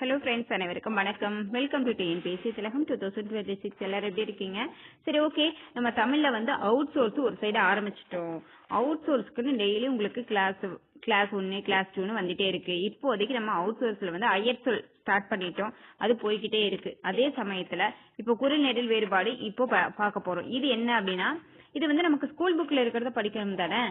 Hello friends அனைவருக்கும் வணக்கம். Welcome to TNPSC Thilagam two thousand twenty six எல்லாரும் எப்படி இருக்கீங்க? சரி ஓகே நம்ம தமிழ்ல வந்து அவுட் சோர்ஸ் ஒரு சைடு ஆரம்பிச்சிட்டோம். அவுட் சோர்ஸ்க்குன்னு டெய்லி உங்களுக்கு கிளாஸ் கிளாஸ் ஒன்னு கிளாஸ் டூன்னு வந்துட்டே இருக்கு. இப்போதைக்கு நம்ம அவுட் சோர்ஸ்ல வந்து ஐயர் சொல் ஸ்டார்ட் பண்ணிட்டோம். அது போய்கிட்டே இருக்கு. அதே சமயத்துல இப்போ குறுநெடில் வேறுபாடு இப்போ பார்க்க போறோம். இது என்ன அப்படின்னா இது வந்து நமக்கு ஸ்கூல் புக்ல இருக்கிறத படிக்கணும் தானே?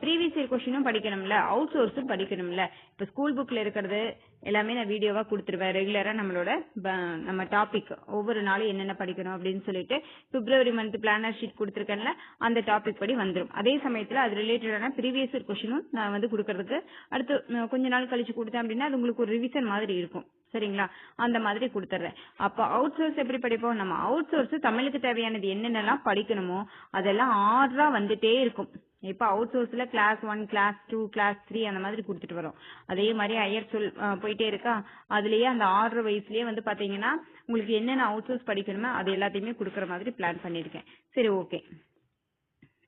ப்ரீவியஸ் இயர் கொஸ்டினும் படிக்கணும்ல அவுட் சோர்ஸும் படிக்கணும்ல. இப்போ ஸ்கூல் புக்ல இருக்கிறது எல்லாமே நான் வீடியோவா கொடுத்துருவேன். ரெகுலரா நம்மளோட ப- நம்ம டாபிக் ஒவ்வொரு நாளும் என்னென்ன படிக்கணும் அப்படின்னு சொல்லிட்டு பிப்ரவரி மந்த் பிளானர் ஷீட் கொடுத்துருக்கேன்ல அந்த டாபிக் படி வந்துடும் அதே சமயத்துல அது ரிலேட்டடான ப்ரீவியஸ் இயர் கொஸ்டினும் நான் வந்து கொடுக்கறதுக்கு அடுத்து கொஞ்ச நாள் கழிச்சு கொடுத்தேன் அப்படின்னா அது உங்களுக்கு ஒரு ரிவிஷன் மாதிரி இருக்கும். சரிங்களா? அந்த மாதிரி கொடுத்துட்றேன் அப்போ அவுட் சோர்ஸ் எப்படி படிப்போம்? நம்ம அவுட் சோர்ஸ் தமிழுக்கு தேவையானது என்னென்னலாம் படிக்கணுமோ அதெல்லாம் ஆர்டரா வந்துட்டே இருக்கும். இப்போ அவுட் சோர்ஸ்ல class one class two class three அந்த மாதிரி கொடுத்துட்டு வரோம். அதே மாதிரி ஹையர் சொல் போயிட்டே இருக்கா? அதுலயே அந்த ஆர்டர் வைஸ்லேயே வந்து பாத்தீங்கன்னா உங்களுக்கு என்னென்ன அவுட் சோர்ஸ் படிக்கணுமோ அது எல்லாத்தையுமே கொடுக்குற மாதிரி பிளான் பண்ணியிருக்கேன். சரி ஓகே.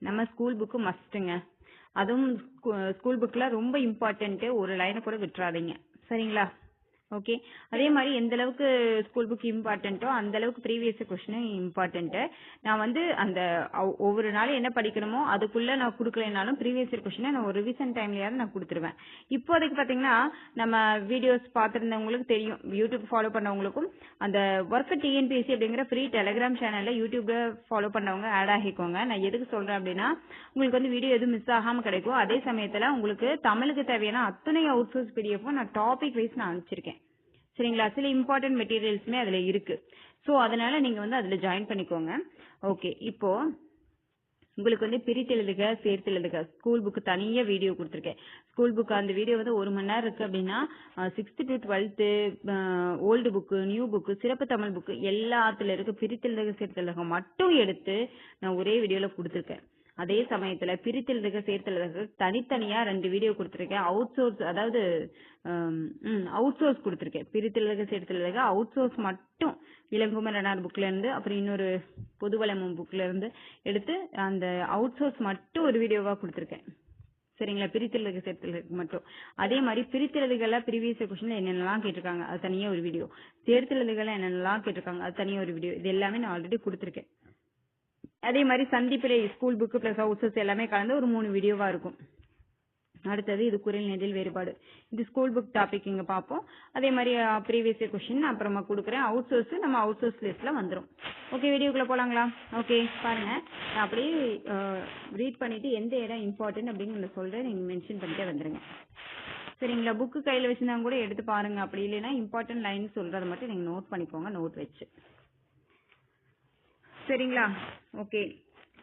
நம்ம ஸ்கூல் புக்கு மஸ்ட்டுங்க அதுவும் ஸ்கூல் புக்ல ரொம்ப இம்பார்ட்டன்ட்டு ஒரு லைனை கூட விட்டுறாதீங்க. சரிங்களா? ஓகே அதே மாதிரி எந்த அளவுக்கு ஸ்கூல் புக் இம்பார்ட்டன்ட்டோ அந்த அளவுக்கு ப்ரீவியஸ் கொஸ்டினும் இம்பார்ட்டன்ட் நான் வந்து அந்த ஒவ்வொரு நாளும் என்ன படிக்கணுமோ அதுக்குள்ள நான் கொடுக்கலனாலும் ப்ரீவியஸ் கொஸ்டினை நான் ஒரு ரிவிஷன் டைம்லயாவது நான் கொடுத்துருவேன். இப்போதைக்கு பாத்தீங்கன்னா நம்ம வீடியோஸ் பார்த்துருந்தவங்களுக்கு தெரியும். யூடியூப் ஃபாலோ பண்ணவங்களுக்கும் அந்த ஒர்க் டிஎன்பிஎஸ்சி அப்படிங்கிற ஃப்ரீ டெலிகிராம் சேனல்ல யூடியூப்ல ஃபாலோ பண்ணவங்க ஆட் ஆகிக்கோங்க. நான் எதுக்கு சொல்றேன் அப்படின்னா உங்களுக்கு வந்து வீடியோ எதுவும் மிஸ் ஆகாம கிடைக்கும். அதே சமயத்துல உங்களுக்கு தமிழுக்கு தேவையான அத்தனை அவுட் சோர்ஸ் பிடிஎஃப்பும் நான் டாபிக் வைஸ் நான் அனுப்பிச்சிருக்கேன். சரிங்களா? சில இம்பார்ட்டன்ட் மெட்டீரியல்ஸுமே அதில் இருக்கு. ஸோ அதனால நீங்கள் வந்து அதில் ஜாயின் பண்ணிக்கோங்க. ஓகே இப்போ உங்களுக்கு வந்து பிரித்தெழுதுக சேர்த்தெழுதுக ஸ்கூல் புக்கு தனியாக வீடியோ கொடுத்துருக்கேன். ஸ்கூல் புக் அந்த வீடியோ வந்து ஒரு மணி நேரம் இருக்கு அப்படின்னா sixth to twelfth old book new book சிறப்பு தமிழ் புக்கு எல்லாத்துல இருக்க. பிரித்தெழுதுக சேர்த்தெழுதுக மட்டும் எடுத்து நான் ஒரே வீடியோவில் கொடுத்துருக்கேன். அதே சமயத்துல பிரித்தெழுதுக சேர்த்தெழுதுக தனித்தனியா ரெண்டு வீடியோ கொடுத்துருக்கேன். அவுட் சோர்ஸ் அதாவது அவுட் சோர்ஸ் கொடுத்துருக்கேன். பிரித்தெழுதுக சேர்த்தெழுதுக அவுட் சோர்ஸ் மட்டும் இளங்குமரனார் புக்ல இருந்து அப்புறம் இன்னொரு பொதுவளமும் புக்ல இருந்து எடுத்து அந்த அவுட் சோர்ஸ் மட்டும் ஒரு வீடியோவா கொடுத்துருக்கேன். சரிங்களா? பிரித்தெழுதுக சேர்த்தெழுதுக மட்டும். அதே மாதிரி பிரித்தெழுதுகள ப்ரீவியஸ் கொஸ்டின்ல என்னென்னலாம் கேட்டிருக்காங்க அது தனியாக ஒரு வீடியோ சேர்த்தெழுதுகள என்னென்னலாம் கேட்டிருக்காங்க அது தனியாக ஒரு வீடியோ இது எல்லாமே நான் ஆல்ரெடி கொடுத்துருக்கேன். அதே மாதிரி சந்திப்பிலே ஸ்கூல் புக்கு பிளஸ் ஹவுசஸ் எல்லாமே கலந்து ஒரு மூணு வீடியோவா இருக்கும். அடுத்தது இது குரல் நெதில் வேறுபாடு. இது ஸ்கூல் புக் டாபிக் இங்க பார்ப்போம். அதே மாதிரி ப்ரீவியஸ் கொஸ்டின் அப்புறமா கொடுக்குறேன். அவுட் சோர்ஸ் நம்ம அவுட் சோர்ஸ் லிஸ்ட்ல வந்துரும். ஓகே வீடியோக்குள்ள போலாங்களா? ஓகே பாருங்க. நான் அப்படியே ரீட் பண்ணிட்டு எந்த இடம் இம்பார்ட்டன்ட் அப்படின்னு நான் சொல்றேன். நீங்க மென்ஷன் பண்ணிட்டே வந்துருங்க. சரிங்களா? புக்கு கையில் வச்சிருந்தா கூட எடுத்து பாருங்க. அப்படி இல்லைன்னா இம்பார்ட்டன்ட் லைன் சொல்றதை மட்டும் நீங்க நோட் பண்ணிக்கோங்க. நோட் வச்சு. சரிங்களா? ஓகே.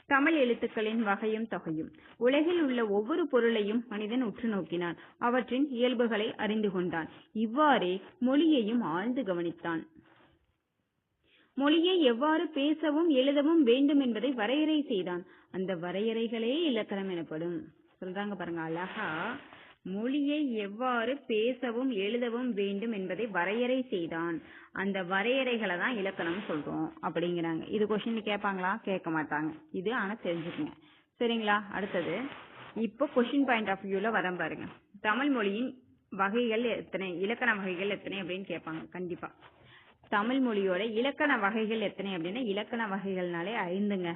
தமிழ் எழுத்துக்களின் வகையும் தொகையும். உலகில் உள்ள ஒவ்வொரு பொருளையும் மனிதன் உற்று நோக்கினான். அவற்றின் இயல்புகளை அறிந்து கொண்டான். இவ்வாறே மொழியையும் ஆழ்ந்து கவனித்தான். மொழியை எவ்வாறு பேசவும் எழுதவும் வேண்டும் என்பதை வரையறை செய்தான். அந்த வரையறைகளே இலக்கணம் எனப்படும். சொல்றாங்க பாருங்க அழகா. மொழியை எவ்வாறு பேசவும் எழுதவும் வேண்டும் என்பதை வரையறை செய்தான். அந்த வரையறைகளை தான் இலக்கணம் சொல்றோம் அப்படிங்கிறாங்க. இது கொஸ்டின் கேட்பாங்களா? கேட்க மாட்டாங்க. இது ஆனா தெரிஞ்சுக்கங்க. சரிங்களா? அடுத்தது இப்போ கொஸ்டின் பாயிண்ட் ஆஃப் வியூல வரம் பாருங்க. தமிழ் மொழியின் வகைகள் எத்தனை? இலக்கண வகைகள் எத்தனை அப்படின்னு கேட்பாங்க. கண்டிப்பா. தமிழ் மொழியோட இலக்கண வகைகள் எத்தனை அப்படின்னா இலக்கண வகைகள்னாலே ஐந்துங்க.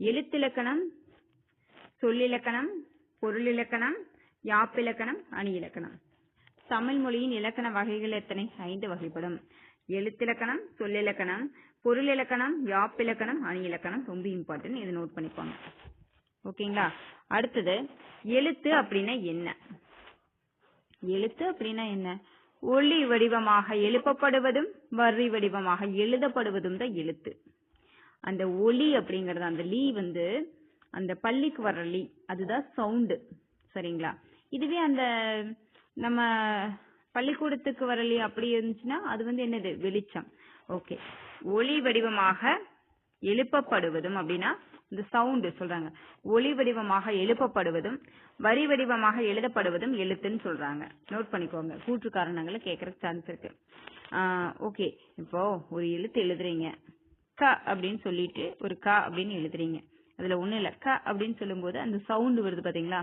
எழுத்திலக்கணம் சொல்லிலக்கணம் பொருளிலக்கணம் யாப்பிலக்கணம் அணி இலக்கணம் தமிழ் மொழியின் இலக்கண வகைகள் எத்தனை? ஐந்து வகைப்படும். எழுத்திலக்கணம் சொல்லிலக்கணம் பொருளிலக்கணம் யாப்பிலக்கணம் அணி இலக்கணம் ரொம்ப இம்பார்ட்டன்ட் இதை நோட் பண்ணிப்பாங்க ஓகேங்களா? அடுத்தது எழுத்து அப்படின்னா என்ன? எழுத்து அப்படின்னா என்ன? ஒளி வடிவமாக எழுப்பப்படுவதும் வரி வடிவமாக எழுதப்படுவதும் தான் எழுத்து. அந்த ஒலி அப்படிங்கறது அந்த லீ வந்து அந்த பள்ளிக்கு வர்ற லீ அதுதான் சவுண்டு சரிங்களா? இதுவே அந்த நம்ம பள்ளிக்கூடத்துக்கு வரலி அப்படி இருந்துச்சுன்னா அது வந்து என்னது? வெளிச்சம். ஓகே. ஒளி வடிவமாக எழுப்பப்படுவதும் அப்படின்னா இந்த சவுண்டு சொல்றாங்க. ஒளி வடிவமாக எழுப்பப்படுவதும் வரி வடிவமாக எழுதப்படுவதும் எழுத்துன்னு சொல்றாங்க. நோட் பண்ணிக்கோங்க. கூற்று காரணங்களை கேட்கறதுக்கு சான்ஸ் இருக்கு. ஓகே. இப்போ ஒரு எழுத்து எழுதுறீங்க. க அப்படின்னு சொல்லிட்டு ஒரு க அப்படின்னு எழுதுறீங்க. அதுல ஒண்ணு இல்ல. க அப்படின்னு சொல்லும்போது அந்த சவுண்டு வருது பாத்தீங்களா?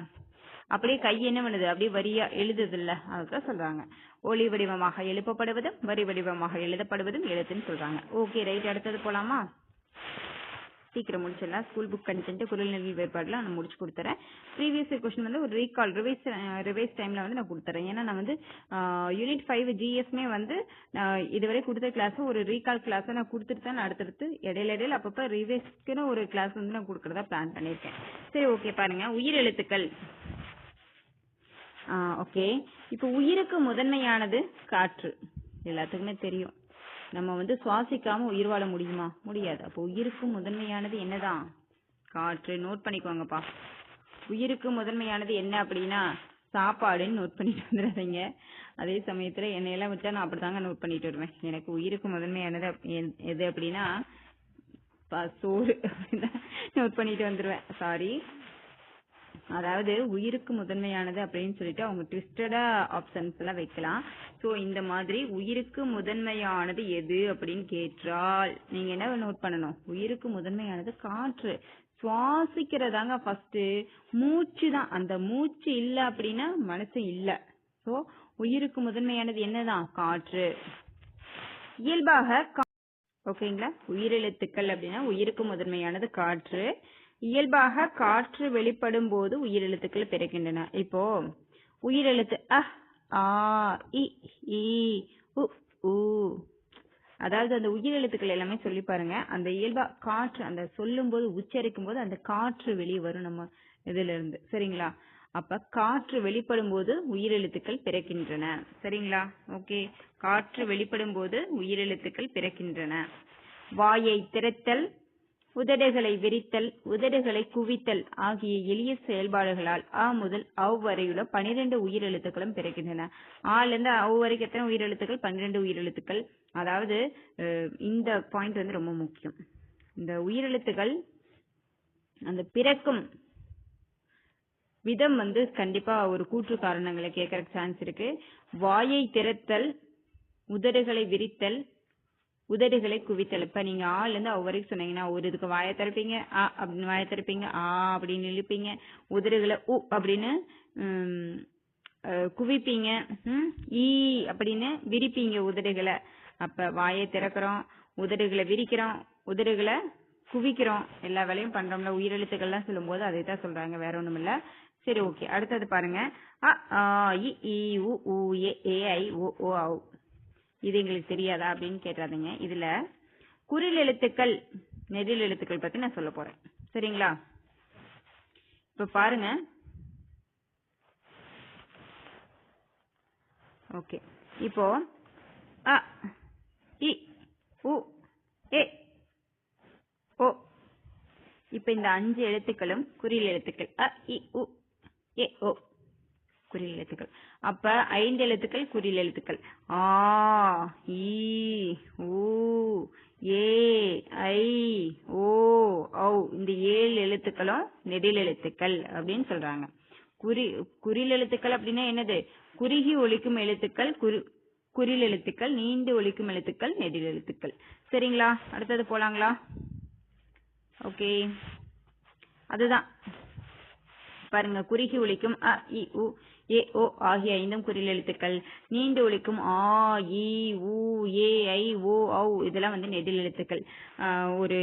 அப்படியே கை என்ன பண்ணுது? அப்படியே வரியா எழுதுது இல்ல அதுதான் சொல்றாங்க. ஒளி வடிவமாக எழுப்பப்படுவதும் வரி வடிவமாக எழுதப்படுவதும் எழுத்துன்னு சொல்றாங்க. ஓகே ரைட் அடுத்தது போலாமா? சீக்கிரம் முடிச்சிடலாம். ஸ்கூல் புக் கண்டென்ட் குரல் நிலை வேறுபாடுல நான் முடிச்சு கொடுத்துறேன். ப்ரீவியஸ் கொஸ்டின் வந்து ஒரு ரீகால் ரிவைஸ் ரிவைஸ் டைம்ல வந்து நான் கொடுத்துறேன். ஏன்னா நான் வந்து யூனிட் ஃபைவ் ஜிஎஸ்மே வந்து நான் இதுவரை கொடுத்த கிளாஸ் ஒரு ரீகால் கிளாஸ் நான் கொடுத்துட்டு தான் அடுத்தடுத்து இடையில இடையில அப்பப்போ ரிவைஸ்க்குன்னு ஒரு கிளாஸ் வந்து நான் கொடுக்கறதா பிளான் பண்ணியிருக்கேன். சரி ஓகே பாருங்க. உயிர் எழுத்துக்கள் ஓகே இப்போ உயிருக்கு முதன்மையானது காற்று. எல்லாத்துக்குமே தெரியும். நம்ம வந்து சுவாசிக்காம உயிர் வாழ முடியுமா? முடியாது. அப்போ உயிருக்கு முதன்மையானது என்னதான்? காற்று. நோட் பண்ணிக்கோங்கப்பா. உயிருக்கு முதன்மையானது என்ன அப்படின்னா சாப்பாடுன்னு நோட் பண்ணிட்டு வந்துடாதீங்க. அதே சமயத்துல என்னையெல்லாம் வச்சா நான் அப்படிதாங்க நோட் பண்ணிட்டு வருவேன். எனக்கு உயிருக்கு முதன்மையானது எது- அப்படின்னா ப- சோறு நோட் பண்ணிட்டு வந்துருவேன். சாரி அதாவது உயிருக்கு முதன்மையானது அப்படின்னு சொல்லிட்டு அவங்க ட்விஸ்டடா ஆப்ஷன்ஸ் எல்லாம் வைக்கலாம். சோ இந்த மாதிரி உயிருக்கு முதன்மையானது எது அப்படின்னு கேட்டால் நீங்க என்ன நோட் பண்ணணும்? உயிருக்கு முதன்மையானது காற்று. சுவாசிக்கிறதாங்க ஃபர்ஸ்ட் மூச்சு தான். அந்த மூச்சு இல்ல அப்படின்னா மனசு இல்ல. சோ உயிருக்கு முதன்மையானது என்னதான்? காற்று. இயல்பாக கா- ஓகேங்களா? உயிரெழுத்துக்கள் அப்படின்னா உயிருக்கு முதன்மையானது காற்று. இயல்பாக காற்று வெளிப்படும் போது உயிரெழுத்துக்கள் பிறக்கின்றன. இப்போ உயிரெழுத்து அ ஆ இ ஈ உ ஊ அதாவது அந்த உயிரெழுத்துக்கள் எல்லாமே சொல்லி பாருங்க. அந்த இயல்பா காற்று அந்த சொல்லும் போது உச்சரிக்கும் போது அந்த காற்று வெளியே வரும் நம்ம இதுல இருந்து சரிங்களா? அப்ப காற்று வெளிப்படும் போது உயிரெழுத்துக்கள் பிறக்கின்றன. சரிங்களா? ஓகே. காற்று வெளிப்படும் போது உயிரெழுத்துக்கள் பிறக்கின்றன. வாயை திறத்தல் உதடுகளை விரித்தல் உதடுகளை குவித்தல் ஆகிய எளிய செயல்பாடுகளால் ஆ முதல் அவ் வரையுள்ள பனிரெண்டு உயிரெழுத்துக்களும் பிறக்கின்றன. ஆலிருந்து அவ் வரைக்கும் எத்தனை உயிரெழுத்துக்கள்? பன்னிரெண்டு உயிரெழுத்துக்கள். அதாவது இந்த பாயிண்ட் வந்து ரொம்ப முக்கியம். இந்த உயிரெழுத்துக்கள் அந்த பிறக்கும் விதம் வந்து கண்டிப்பா ஒரு கூற்று காரணங்களை கேட்கறதுக்கு சான்ஸ் இருக்கு. வாயை திறத்தல் உதடுகளை விரித்தல் உதடுகளை குவித்தல் இப்ப நீங்க ஆல இருந்து அவ் வரைக்கும் சொன்னீங்கன்னா ஒரு இதுக்கு வாயை திறப்பீங்க. ஆ அப்படின்னு வாயை திறப்பீங்க. ஆ அப்படின்னு இழுப்பீங்க. உதடுகளை உ அப்படின்னு குவிப்பீங்க. ஈ அப்படின்னு விரிப்பீங்க உதடுகளை. அப்ப வாயை திறக்கிறோம் உதடுகளை விரிக்கிறோம் உதடுகளை குவிக்கிறோம். எல்லா வேலையும் பண்றோம்ல. உயிரெழுத்துக்கள்லாம் சொல்லும்போது அதை தான் சொல்றாங்க. வேற ஒண்ணும் இல்ல. சரி ஓகே. அடுத்தது பாருங்க. அ ஆ இ ஈ உ ஊ ஏ ஏ ஐ ஓ ஓ இது எங்களுக்கு தெரியாதா அப்படின்னு கேட்டாதீங்க இதுல குறில் எழுத்துக்கள் நெடில் எழுத்துக்கள் பத்தி நான் சொல்ல போறேன். சரிங்களா? இப்ப பாருங்க. ஓகே. இப்போ அ இ உ ஏ ஓ. இப்ப இந்த அஞ்சு எழுத்துக்களும் குறில் எழுத்துக்கள். அ இ உ ஏ ஓ. குறில் எழுத்துக்கள். அப்ப ஐந்து எழுத்துக்கள் குறில் எழுத்துக்கள். ஆ ஈ ஊ ஏ ஐ ஓ ஔ. இந்த ஏழு எழுத்துக்களும் நெடில் எழுத்துக்கள் அப்படின்னு சொல்றாங்க. குறி குறில் எழுத்துக்கள் அப்படின்னா என்னது? குறுகி ஒழிக்கும் எழுத்துக்கள் குறி குறில் எழுத்துக்கள் நீண்டு ஒழிக்கும் எழுத்துக்கள் நெடில் எழுத்துக்கள். சரிங்களா? அடுத்தது போலாங்களா? ஓகே. அதுதான். பாருங்க குறுகி ஒழிக்கும் அ இ உ. ஏ ஓ ஆகிய ஐந்தும் குறில் எழுத்துக்கள் நீண்டு ஒழிக்கும் ஆ இ உ ஏ ஐ ஓ ஔ இதெல்லாம் வந்து நெடில் எழுத்துக்கள். ஒரு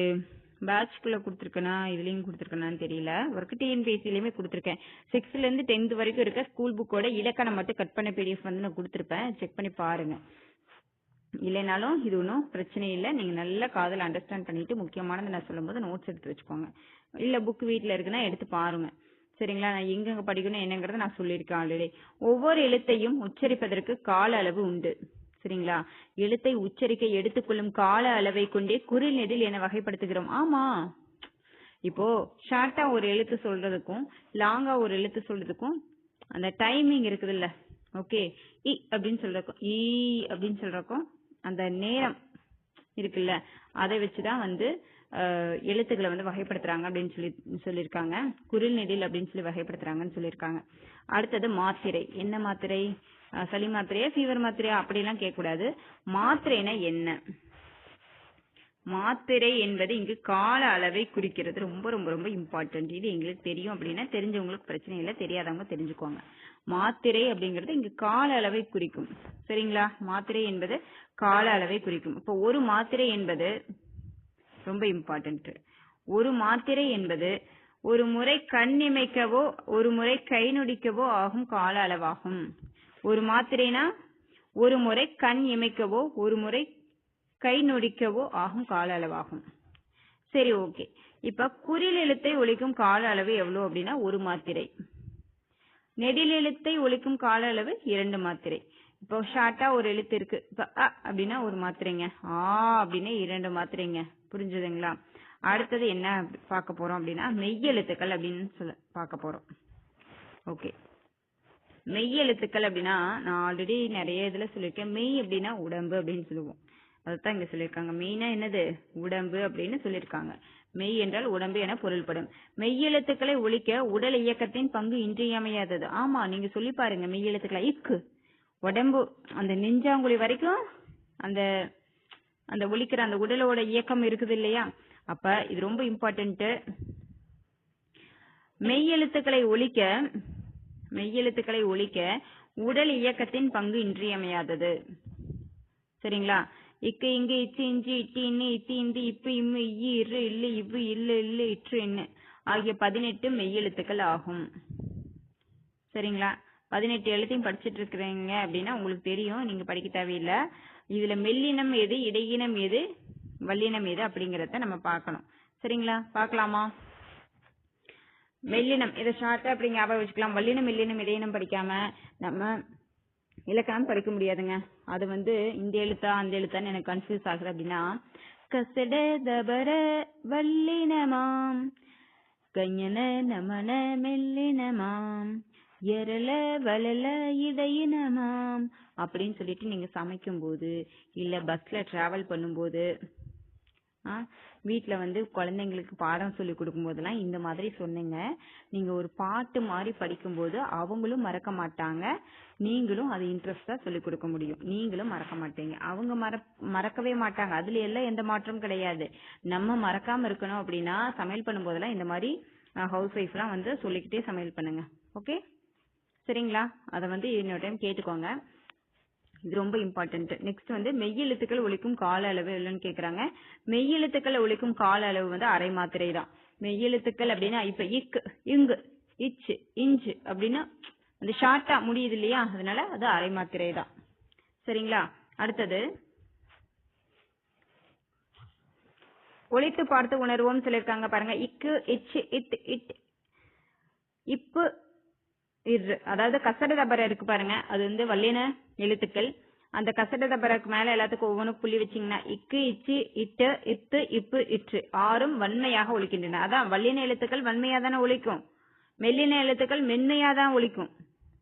பேட்ச்குள்ள கொடுத்துருக்கேனா இதுலயும் கொடுத்துருக்கேனான்னு தெரியல. ஒர்க் டிஎன்பிஎஸ்சிலையுமே கொடுத்துருக்கேன். சிக்ஸ்த்ல இருந்து டென்த் வரைக்கும் இருக்க ஸ்கூல் புக்கோட இலக்கணம் மட்டும் கட் பண்ண பிடிஎஃப் வந்து நான் கொடுத்துருப்பேன். செக் பண்ணி பாருங்க. இல்லைனாலும் இது ஒன்றும் பிரச்சனை இல்லை. நீங்க நல்லா காதல் அண்டர்ஸ்டாண்ட் பண்ணிட்டு முக்கியமானது நான் சொல்லும்போது நோட்ஸ் எடுத்து வச்சுக்கோங்க. இல்ல புக் வீட்டில் இருக்குன்னா எடுத்து பாருங்க. சரிங்களா? நான் எங்கெங்க படிக்கணும் என்னங்கிறத நான் சொல்லியிருக்கேன் ஆல்ரெடி ஒவ்வொரு எழுத்தையும் உச்சரிப்பதற்கு கால அளவு உண்டு. சரிங்களா? எழுத்தை உச்சரிக்க எடுத்துக்கொள்ளும் கால அளவை கொண்டே குறில் நெடில் என வகைப்படுத்துகிறோம். ஆமா. இப்போ ஷார்ட்டா ஒரு எழுத்து சொல்றதுக்கும் லாங்கா ஒரு எழுத்து சொல்றதுக்கும் அந்த டைமிங் இருக்குதுல்ல. ஓகே இ அப்படின்னு சொல்றக்கும் இ அப்படின்னு சொல்றக்கும் அந்த நேரம் இருக்குல்ல. அதை வச்சுதான் வந்து எழுத்துக்களை வந்து வகைப்படுத்துறாங்க அப்படின்னு சொல்லி சொல்லியிருக்காங்க. குரில் நெடில் அப்படின்னு சொல்லி வகைப்படுத்துறாங்கன்னு சொல்லியிருக்காங்க. அடுத்தது மாத்திரை. என்ன மாத்திரை? சளி மாத்திரையா ஃபீவர் மாத்திரையா? அப்படிலாம் கேட்கக்கூடாது. மாத்திரைனா என்ன? மாத்திரை என்பது இங்கு கால அளவை குறிக்கிறது. ரொம்ப ரொம்ப ரொம்ப இம்பார்ட்டன்ட் இது எங்களுக்கு தெரியும் அப்படின்னா தெரிஞ்சவங்களுக்கு பிரச்சனை இல்லை. தெரியாதவங்க தெரிஞ்சுக்கோங்க. மாத்திரை அப்படிங்கிறது இங்கு கால அளவை குறிக்கும். சரிங்களா? மாத்திரை என்பது கால அளவை குறிக்கும். இப்போ ஒரு மாத்திரை என்பது ரொம்ப இம்பார்ட்டன்ட் ஒரு மாத்திரை என்பது ஒரு முறை கண் இமைக்கவோ ஒரு முறை கை நொடிக்கவோ ஆகும் கால அளவாகும். ஒரு மாத்திரைனா ஒரு முறை கண் இமைக்கவோ ஒரு முறை கை நொடிக்கவோ ஆகும் கால அளவாகும். சரி ஓகே இப்ப குறில் எழுத்தை ஒழிக்கும் கால அளவு எவ்வளவு அப்படின்னா ஒரு மாத்திரை. நெடில் எழுத்தை ஒழிக்கும் கால அளவு இரண்டு மாத்திரை. இப்போ ஷார்ட்டா ஒரு எழுத்து இருக்கு. இப்ப அ அப்படின்னா ஒரு மாத்திரைங்க. ஆ அப்படின்னா இரண்டு மாத்திரைங்க. புரிஞ்சுதுங்களா? அடுத்தது என்ன பார்க்க போறோம் அப்படின்னா மெய் எழுத்துக்கள் அப்படின்னு சொல்ல பார்க்க போறோம். ஓகே மெய் எழுத்துக்கள் அப்படின்னா நான் ஆல்ரெடி நிறைய இதுல சொல்லியிருக்கேன் மெய் அப்படின்னா உடம்பு அப்படின்னு சொல்லுவோம். அதுதான் இங்க சொல்லியிருக்காங்க மெயினா என்னது? உடம்பு அப்படின்னு சொல்லியிருக்காங்க மெய் என்றால் உடம்பு என பொருள்படும். மெய் எழுத்துக்களை ஒழிக்க உடல் இயக்கத்தின் பங்கு இன்றியமையாதது. ஆமா நீங்க சொல்லி பாருங்க. மெய்யெழுத்துக்களை இக்கு உடம்பு அந்த நெஞ்சாங்குழி வரைக்கும் அந்த அந்த ஒழிக்கிற அந்த உடலோட இயக்கம் இருக்குது இல்லையா? அப்ப இது ரொம்ப இம்பார்ட்டன்ட் மெய்யெழுத்துக்களை ஒழிக்க மெய்யெழுத்துக்களை ஒழிக்க உடல் இயக்கத்தின் பங்கு இன்றியமையாதது. சரிங்களா? இக்கு இங்கு இச்சு இஞ்சி இட்டி இன்னு இத்தி இந்தி இப்பு இம்மு இ இரு இல்லு இவ்வு இல்லு இல்லு இற்று இன்னு ஆகிய பதினெட்டு மெய்யெழுத்துக்கள் ஆகும். சரிங்களா? பதினெட்டு எழுத்தையும் படிச்சிட்டு இருக்கிறீங்க அப்படின்னா உங்களுக்கு தெரியும். நீங்க படிக்க தேவையில்லை. இதுல மெல்லினம் எது இடையினம் எது வல்லினம் எது அப்படிங்கறத நம்ம பார்க்கணும். சரிங்களா? பார்க்கலாமா? மெல்லினம் இதை ஷார்ட்டா அப்படி ஞாபகம் வச்சுக்கலாம். வல்லினம் மெல்லினம் இடையினம் படிக்காம நம்ம இலக்கணம் படிக்க முடியாதுங்க. அது வந்து இந்த எழுத்தா அந்த எழுத்தான்னு எனக்கு கன்ஃபியூஸ் ஆகுது அப்படின்னா கசட தபர வல்லினமாம் கஞ்சன நமன மெல்லினமாம் எரல வளல இடையினமாம் அப்படின்னு சொல்லிட்டு நீங்க சமைக்கும் போது இல்ல பஸ்ல டிராவல் பண்ணும்போது ஆ, வந்து குழந்தைங்களுக்கு பாடம் சொல்லி கொடுக்கும் போதெல்லாம் இந்த மாதிரி சொன்னீங்க. நீங்கள் ஒரு பாட்டு மாதிரி படிக்கும்போது அவங்களும் மறக்க மாட்டாங்க. நீங்களும் அது இன்ட்ரெஸ்டாக சொல்லி கொடுக்க முடியும். நீங்களும் மறக்க மாட்டீங்க. அவங்க மற மறக்கவே மாட்டாங்க. அதுல எல்லாம் எந்த மாற்றமும் கிடையாது. நம்ம மறக்காம இருக்கணும் அப்படின்னா சமையல் பண்ணும்போதெல்லாம் இந்த மாதிரி ஹவுஸ் ஒய்ஃப்லாம் வந்து சொல்லிக்கிட்டே சமையல் பண்ணுங்க. ஓகே சரிங்களா? அதை வந்து இன்னொரு டைம் கேட்டுக்கோங்க. இது ரொம்ப இம்பார்ட்டன்ட் நெக்ஸ்ட் வந்து மெய்யெழுத்துக்கள் ஒழிக்கும் கால அளவு இல்லைன்னு கேட்குறாங்க மெய்யெழுத்துக்கள் ஒழிக்கும் கால அளவு வந்து அரை மாத்திரை தான் மெய்யெழுத்துக்கள் அப்படின்னா இப்ப இக்கு இங்கு இச்சு இஞ்சு அப்படின்னா அந்த ஷார்ட்டா முடியுது இல்லையா? அதனால அது அரை மாத்திரை தான் சரிங்களா? அடுத்தது ஒழித்து பார்த்து உணர்வோம் சொல்லியிருக்காங்க பாருங்க. இக்கு இச்சு இட் இட். இப்பு இரு அதாவது கசட தபர இருக்கு பாருங்க. அது வந்து வல்லின எழுத்துக்கள். அந்த கசட தபரக்கு மேல எல்லாத்துக்கும் ஒவ்வொன்றும் புள்ளி வச்சீங்கன்னா இக்கு இச்சு இட்டு இத்து இப்பு இற்று ஆறும் வன்மையாக ஒழிக்கின்றன. அதான் வல்லின எழுத்துக்கள் வன்மையா தானே ஒழிக்கும். மெல்லின எழுத்துக்கள் மென்மையா தான் ஒழிக்கும்.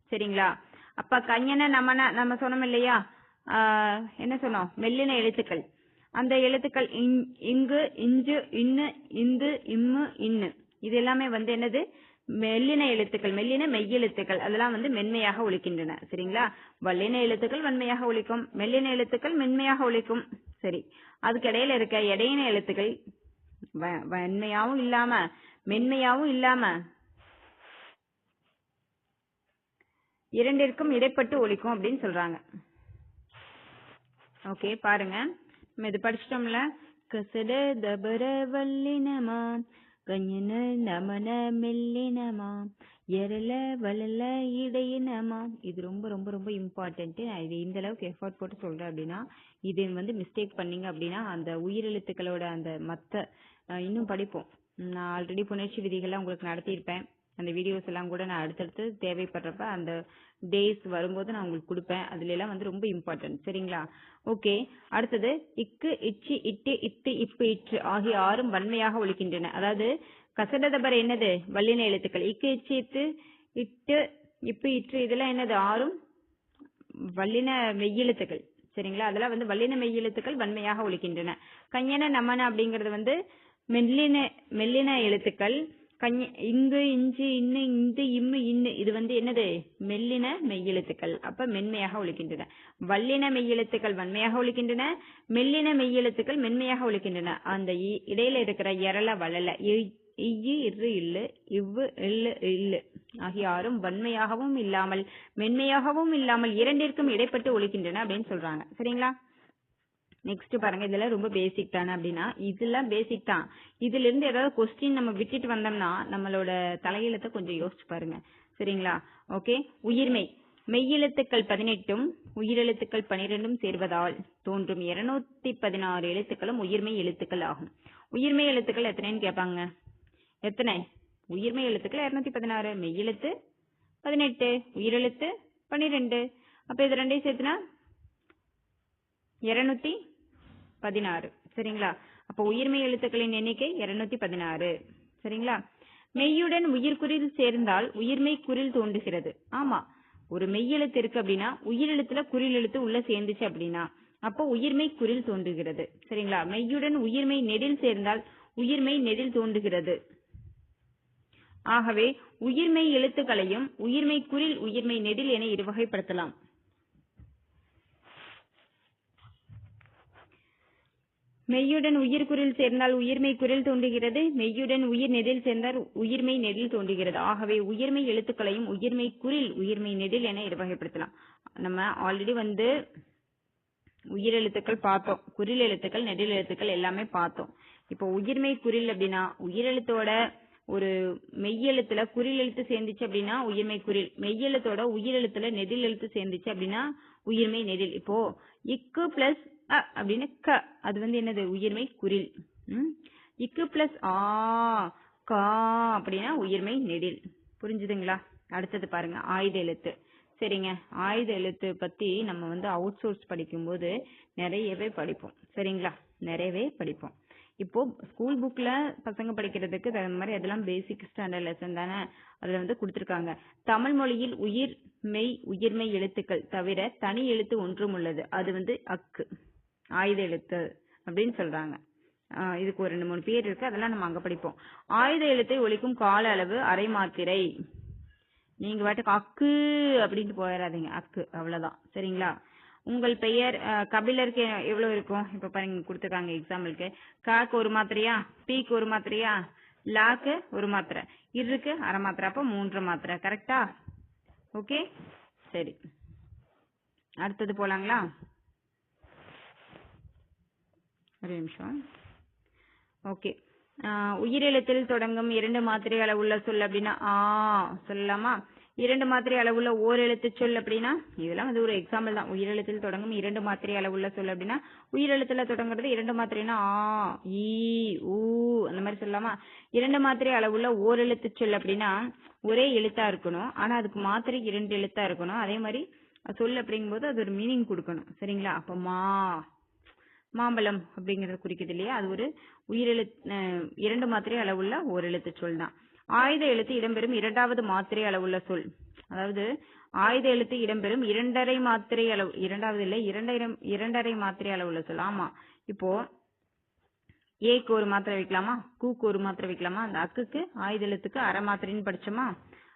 சரிங்களா? அப்ப கஞ்சன நமன நம்ம சொன்னோம் இல்லையா? ஆஹ் என்ன சொன்னோம்? மெல்லின எழுத்துக்கள். அந்த எழுத்துக்கள் இங்- இங்கு இஞ்சு இன்னு இந்து இம்மு இன்னு. இது எல்லாமே வந்து என்னது? மெல்லின எழுத்துக்கள் மெல்லின மெய்யெழுத்துக்கள் அதெல்லாம் வந்து மென்மையாக ஒழிக்கின்றன சரிங்களா? வல்லின எழுத்துக்கள் வன்மையாக ஒழிக்கும் மெல்லின எழுத்துக்கள் மென்மையாக ஒழிக்கும் சரி அதுக்கு இடையில இருக்க இடையின எழுத்துக்கள் வன்மையாவும் இல்லாம மென்மையாவும் இல்லாம இரண்டிற்கும் இடைப்பட்டு ஒழிக்கும் அப்படின்னு சொல்றாங்க. ஓகே பாருங்க. நம்ம இது படிச்சிட்டோம்ல. கசட தபர வல்லினமா கஞ்சன நமன மெல்லினமா எரல வளல இடையினமா. இது ரொம்ப ரொம்ப ரொம்ப இம்பார்ட்டன்ட் நான் இது இந்த அளவுக்கு எஃபோர்ட் போட்டு சொல்றேன் அப்படின்னா இது வந்து மிஸ்டேக் பண்ணீங்க அப்படின்னா அந்த உயிரெழுத்துக்களோட அந்த மத்த இன்னும் படிப்போம். நான் ஆல்ரெடி புணர்ச்சி விதிகள்லாம் உங்களுக்கு நடத்தியிருப்பேன். அந்த வீடியோஸ் எல்லாம் கூட நான் அடுத்தடுத்து தேவைப்படுறப்ப அந்த டேஸ் வரும்போது நான் உங்களுக்கு கொடுப்பேன். அதுல எல்லாம் வந்து ரொம்ப இம்பார்ட்டன்ட் சரிங்களா? ஓகே. அடுத்தது இக்கு இச்சி இட்டு இத்து இப்பு இற்று ஆகிய ஆறும் வன்மையாக ஒழிக்கின்றன. அதாவது கசடதபர் என்னது? வல்லின எழுத்துக்கள். இக்கு இச்சி இத்து இட்டு இப்பு இற்று இதெல்லாம் என்னது? ஆறும் வல்லின மெய்யெழுத்துக்கள் சரிங்களா? அதெல்லாம் வந்து வல்லின மெய்யெழுத்துக்கள் வன்மையாக ஒழிக்கின்றன. கையன நமன அப்படிங்கிறது வந்து மெல்லின மெல்லின எழுத்துக்கள். கஞ்சி இங்கு இஞ்சு இன்னு இந்த இம்மு இன்னு இது வந்து என்னது? மெல்லின மெய்யெழுத்துக்கள். அப்ப மென்மையாக ஒழிக்கின்றன. வல்லின மெய்யெழுத்துக்கள் வன்மையாக ஒழிக்கின்றன. மெல்லின மெய்யெழுத்துக்கள் மென்மையாக ஒழிக்கின்றன. அந்த இ- இடையில இருக்கிற எரல வளல இ- இய்யு இரு இல்லு இவ்வு இல்லு இல்லு ஆகிய ஆறும் வன்மையாகவும் இல்லாமல் மென்மையாகவும் இல்லாமல் இரண்டிற்கும் இடைப்பட்டு ஒழிக்கின்றன அப்படின்னு சொல்றாங்க. சரிங்களா? நெக்ஸ்ட் பாருங்க இதெல்லாம் ரொம்ப பேசிக் தானே அப்படின்னா இதெல்லாம் பேசிக் தான். இதுல இருந்து ஏதாவது கொஸ்டின் நம்ம விட்டுட்டு வந்தோம்னா நம்மளோட தலையெழுத்தை கொஞ்சம் யோசிச்சு பாருங்க. சரிங்களா? ஓகே உயிர்மெய் மெய்யெழுத்துக்கள் பதினெட்டும் உயிரெழுத்துக்கள் பனிரெண்டும் சேர்வதால் தோன்றும் இருநூத்தி பதினாறு எழுத்துக்களும் உயிர்மெய் எழுத்துக்கள் ஆகும். உயிர்மெய் எழுத்துக்கள் எத்தனைன்னு கேட்பாங்க? எத்தனை? உயிர்மெய் எழுத்துக்கள் இருநூத்தி பதினாறு மெய்யெழுத்து பதினெட்டு உயிரெழுத்து பனிரெண்டு. அப்ப இது ரெண்டையும் சேர்த்துனா இருநூத்தி பதினாறு. சரிங்களா? அப்போ உயிர்மை எழுத்துக்களின் எண்ணிக்கை இருநூத்தி பதினாறு. சரிங்களா? மெய்யுடன் உயிர்குறில் சேர்ந்தால் உயிர்மை குறில் தோன்றுகிறது. ஆமா. ஒரு மெய் எழுத்து இருக்கு அப்படின்னா உயிரெழுத்துல குறில் எழுத்து உள்ள சேர்ந்துச்சு அப்படின்னா அப்போ உயிர்மை குறில் தோன்றுகிறது. சரிங்களா? மெய்யுடன் உயிர்மை நெடில் சேர்ந்தால் உயிர்மை நெடில் தோன்றுகிறது. ஆகவே உயிர்மெய் எழுத்துக்களையும் உயிர்மை குறில் உயிர்மை நெடில் என இருவகைப்படுத்தலாம். மெய்யுடன் உயிர் குரில் சேர்ந்தால் உயிர்மெய் குரில் தோன்றுகிறது. மெய்யுடன் உயிர் நெடில் சேர்ந்தால் உயிர்மெய் நெடில் தோன்றுகிறது. ஆகவே உயிர்மெய் எழுத்துக்களையும் உயிர்மெய் குரில் உயிர்மெய் நெடில் என இருவகைப்படுத்தலாம் நம்ம ஆல்ரெடி வந்து உயிர் எழுத்துக்கள் பார்த்தோம். குறில் எழுத்துக்கள் நெடில் எழுத்துக்கள் எல்லாமே பார்த்தோம். இப்போ உயிர்மெய் குறில் அப்படின்னா உயிரெழுத்தோட ஒரு மெய்யெழுத்துல குறில் எழுத்து சேர்ந்துச்சு அப்படின்னா உயிர்மை குறில் மெய்யெழுத்தோட உயிரெழுத்துல நெடில் எழுத்து சேர்ந்துச்சு அப்படின்னா உயிர்மெய் நெடில் இப்போ இக்கு பிளஸ் அ அப்படின்னு க. அது வந்து என்னது? உயிர்மை குறில் ம்? இக்கு பிளஸ் ஆ கா அப்படின்னா உயிர்மை நெடில். புரிஞ்சுதுங்களா? அடுத்தது பாருங்க. ஆயுத எழுத்து. சரிங்க. ஆயுத எழுத்து பத்தி நம்ம வந்து அவுட் சோர்ஸ் படிக்கும்போது நிறையவே படிப்போம். சரிங்களா? நிறையவே படிப்போம். இப்போ ஸ்கூல் புக்ல பசங்க படிக்கிறதுக்கு தகுந்த மாதிரி அதெல்லாம் பேசிக் ஸ்டாண்டர்ட் லெசன் தானே அதுல வந்து கொடுத்துருக்காங்க. தமிழ் மொழியில் உயிர் மெய் உயிர்மை எழுத்துக்கள் தவிர தனி எழுத்து ஒன்றும் உள்ளது. அது வந்து அக்கு. ஆயுத எழுத்து அப்படின்னு சொல்றாங்க. இதுக்கு ஒரு ரெண்டு மூணு பேர் இருக்கு. அதெல்லாம் நம்ம அங்க படிப்போம். ஆயுத எழுத்தை ஒழிக்கும் கால அளவு அரை மாத்திரை. நீங்க வாட்டுக்கு அக்கு அப்படின்ட்டு போயிடாதீங்க அக்கு அவ்வளவுதான். சரிங்களா? உங்கள் பெயர் கபிலருக்கு எவ்வளவு இருக்கும்? இப்ப பாருங்க கொடுத்துருக்காங்க எக்ஸாம்பிளுக்கு காக்கு ஒரு மாத்திரையா? பீக்கு ஒரு மாத்திரையா? லாக்கு ஒரு மாத்திரை. இருக்கு அரை மாத்திரை. அப்ப மூன்று மாத்திரை. கரெக்டா ஓகே சரி. அடுத்தது போலாங்களா? ஒரு நிமிஷம். ஓகே உயிரெழுத்தில் தொடங்கும் இரண்டு மாத்திரை அளவுள்ள சொல் அப்படின்னா ஆ சொல்லலாமா? இரண்டு மாத்திரை அளவுள்ள ஓர் எழுத்து சொல் அப்படின்னா இதெல்லாம் வந்து ஒரு எக்ஸாம்பிள் தான். உயிரெழுத்தில் தொடங்கும் இரண்டு மாத்திரை அளவுள்ள சொல் அப்படின்னா உயிரெழுத்துல தொடங்குறது இரண்டு மாத்திரைனா ஆ ஈ ஊ அந்த மாதிரி சொல்லலாமா? இரண்டு மாத்திரை அளவுள்ள ஓர் எழுத்து சொல் அப்படின்னா ஒரே எழுத்தா இருக்கணும். ஆனா அதுக்கு மாத்திரை இரண்டு எழுத்தா இருக்கணும். அதே மாதிரி சொல் அப்படிங்கும்போது அது ஒரு மீனிங் கொடுக்கணும். சரிங்களா? அப்ப மா. மாம்பழம் அப்படிங்கறது குறிக்குது இல்லையா? அது ஒரு உயிரெழுத்து இரண்டு மாத்திரை அளவுள்ள ஒரு எழுத்து சொல் தான். ஆயுத எழுத்து இடம்பெறும் இரண்டாவது மாத்திரை அளவுள்ள சொல். அதாவது ஆயுத எழுத்து இடம்பெறும் இரண்டரை மாத்திரை அளவு இரண்டாவது இல்லை இரண்டாயிரம் இரண்டரை மாத்திரை அளவுள்ள சொல். ஆமா. இப்போ ஏக்கு ஒரு மாத்திரை வைக்கலாமா? கூக்கு ஒரு மாத்திரை வைக்கலாமா? அந்த அக்குக்கு ஆயுத எழுத்துக்கு அரை மாத்திரைன்னு படிச்சோமா?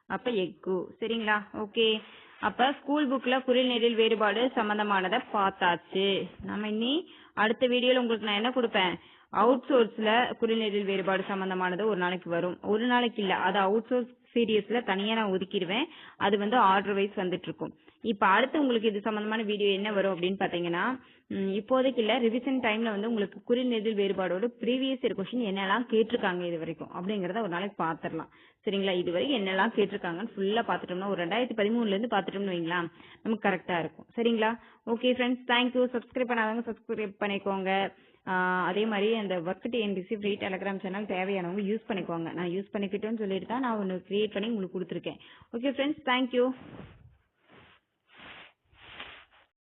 அப்ப எக்கு. சரிங்களா? ஓகே. அப்ப ஸ்கூல் புக்ல குறில் நெடில் வேறுபாடு சம்பந்தமானதை பார்த்தாச்சு. நம்ம இனி அடுத்த வீடியோல உங்களுக்கு நான் என்ன கொடுப்பேன்? அவுட் சோர்ஸ்ல குறில் நெடில் வேறுபாடு சம்பந்தமானது ஒரு நாளைக்கு வரும். ஒரு நாளைக்கு இல்ல அது அவுட் சோர்ஸ் சீரியஸ்ல தனியா நான் ஒதுக்கிடுவேன். அது வந்து ஆர்டர் வைஸ் வந்துட்டு இருக்கும். இப்ப அடுத்து உங்களுக்கு இது சம்பந்தமான வீடியோ என்ன வரும் அப்படின்னு பாத்தீங்கன்னா இப்போதைக்கு இல்ல ரிவிஷன் டைம்ல வந்து உங்களுக்கு குறில் நெடில் வேறுபாடோட ப்ரீவியஸ் இயர் கொஸ்டின் என்னெல்லாம் கேட்டிருக்காங்க இது வரைக்கும்? அப்படிங்கறத ஒரு நாளைக்கு பார்த்துடலாம் சரிங்களா? இது வரைக்கும் என்னெல்லாம் கேட்டிருக்காங்கன்னு ஃபுல்லா பாத்துட்டோம்னா ஒரு ரெண்டாயிரத்தி பதிமூணுல இருந்து பாத்துட்டோம்னு வைங்களா நமக்கு கரெக்டா இருக்கும். சரிங்களா? Okay friends thank you subscribe பண்ணாதவங்க சப்ஸ்கிரைப் பண்ணிக்கோங்க. அதே மாதிரி அந்த work TNPSC free Telegram channel தேவையானவங்க use பண்ணிக்கோங்க. நான் யூஸ் பண்ணிக்கிட்டோன்னு சொல்லிட்டு தான் நான் ஒன்று கிரியேட் பண்ணி உங்களுக்கு கொடுத்துருக்கேன். Okay friends thank you